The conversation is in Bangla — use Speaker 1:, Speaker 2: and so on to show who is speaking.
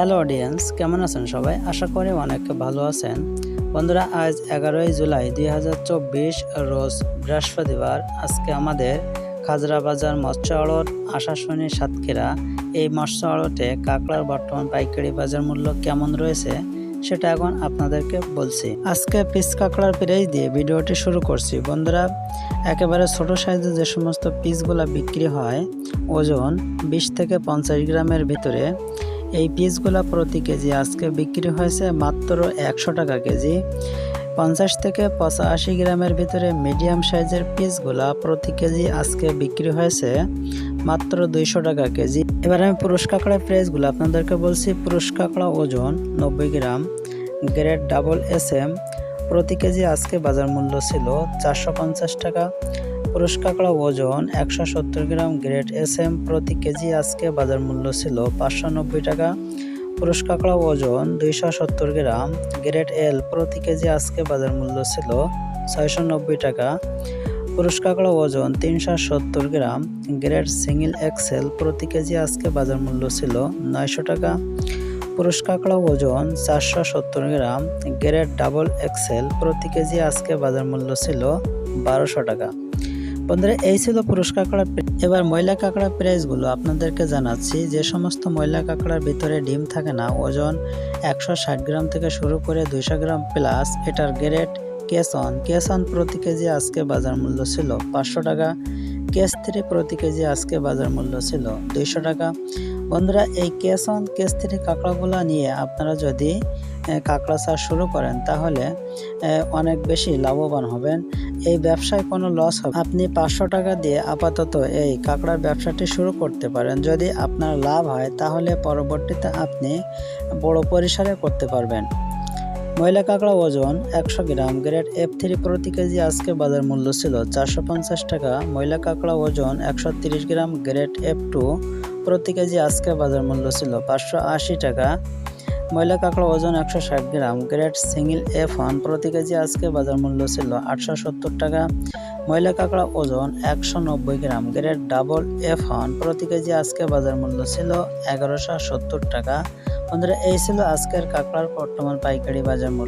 Speaker 1: হ্যালো অডিয়েন্স কেমন আছেন সবাই? আশা করি অনেক ভালো আছেন। বন্ধুরা, আজ এগারোই জুলাই দুই হাজার চব্বিশ রোজ বৃহস্পতিবার। আজকে আমাদের খাজরা বাজার মৎস্য আড়ত, আশাশুনি, সাতক্ষীরা এই মৎস্য আড়তে কাঁকড়ার বর্তমান পাইকারি বাজার মূল্য কেমন রয়েছে সেটা এখন আপনাদেরকে বলছি। আজকে পিস কাঁকড়ার প্রাইস দিয়ে ভিডিওটি শুরু করছি। বন্ধুরা, একেবারে ছোট সাইজের যে সমস্ত পিসগুলো বিক্রি হয়, ওজন বিশ থেকে পঞ্চাশ গ্রামের ভিতরে এই পিসগুলো প্রতি কেজি আজকে বিক্রি হয়েছে মাত্র একশো টাকা কেজি। পঞ্চাশ থেকে পঁচাশি গ্রামের ভিতরে মিডিয়াম সাইজের পিসগুলা প্রতি কেজি আজকে বিক্রি হয়েছে মাত্র দুইশো টাকা কেজি। এবার আমি পুরুষ কাঁকড়ার প্রাইসগুলো আপনাদেরকে বলছি পুরুষ কাঁকড়া ওজন নব্বই gram, grade double S M, প্রতি কেজি আজকে বাজার মূল্য ছিল চারশো পঞ্চাশ টাকা। পুরুষ কাঁকড়া ওজন একশো সত্তর গ্রাম, গ্রেড এস এম প্রতি কেজি আজকে বাজার মূল্য ছিল পাঁচশো নব্বই টাকা। পুরুষ কাঁকড়া ওজন দুইশো সত্তর গ্রাম, গ্রেড এল প্রতি কেজি আজকে বাজার মূল্য ছিল ছয়শো নব্বই টাকা। পুরুষ কাঁকড়া ওজন তিনশো সত্তর গ্রাম, গ্রেড সিঙ্গেল এক্সেল প্রতি কেজি আজকে বাজার মূল্য ছিল নয়শো টাকা। পুরুষ কাঁকড়া ওজন চারশো সত্তর গ্রাম, গ্রেড ডাবল এক্সেল প্রতি কেজি আজকে বাজার মূল্য ছিল বারোশো টাকা। বন্ধুরা, এই ছিল পুরুষ কাঁকড়ার প্রা- এবার ময়লা কাঁকড়ার প্রাইসগুলো আপনাদেরকে জানাচ্ছি। যে সমস্ত ময়লা কাঁকড়ার ভিতরে ডিম থাকে না, ওজন একশো ষাট গ্রাম থেকে শুরু করে দুইশো গ্রাম প্লাস এটার গ্রেড কেসন। কেসন প্রতি কেজি আজকে বাজার মূল্য ছিল পাঁচশো টাকা। কেস থ্রি প্রতি কেজি আজকে বাজার মূল্য ছিল দুইশো টাকা। বন্ধুরা, এই কেস ওয়ান কেস থ্রি কাঁকড়াগুলো নিয়ে আপনারা যদি কাঁকড়া চাষ শুরু করেন, তাহলে অনেক বেশি লাভবান হবেন। এই ব্যবসায় কোনো লস হবে আপনি পাঁচশো টাকা দিয়ে আপাতত এই কাঁকড়ার ব্যবসাটি শুরু করতে পারেন। যদি আপনার লাভ হয়, তাহলে পরবর্তীতে আপনি বড় পরিসরে করতে পারবেন। ময়লা কাঁকড়া ওজন একশো গ্রাম, গ্রেড এফ থ্রি প্রতি কেজি আজকে বাজার মূল্য ছিল চারশো পঞ্চাশ টাকা। ময়লা কাঁকড়া ওজন একশো তিরিশ গ্রাম, গ্রেড এফ টু প্রতি কেজি আজকে বাজার মূল্য ছিল পাঁচশো আশি টাকা। ময়লা কাঁকড়া ওজন একশো ষাট gram. Grade single F one প্রতি কেজি আজকে বাজার মূল্য ছিল আটশো সত্তর টাকা। ময়লা কাঁকড়া ওজন একশো নব্বই gram. Grade double F one প্রতি কেজি আজকে বাজার মূল্য ছিল এগারোশো সত্তর টাকা। বন্ধুরা, এই ছিল আজকের কাঁকড়ার বর্তমান পাইকারি বাজার মূল্য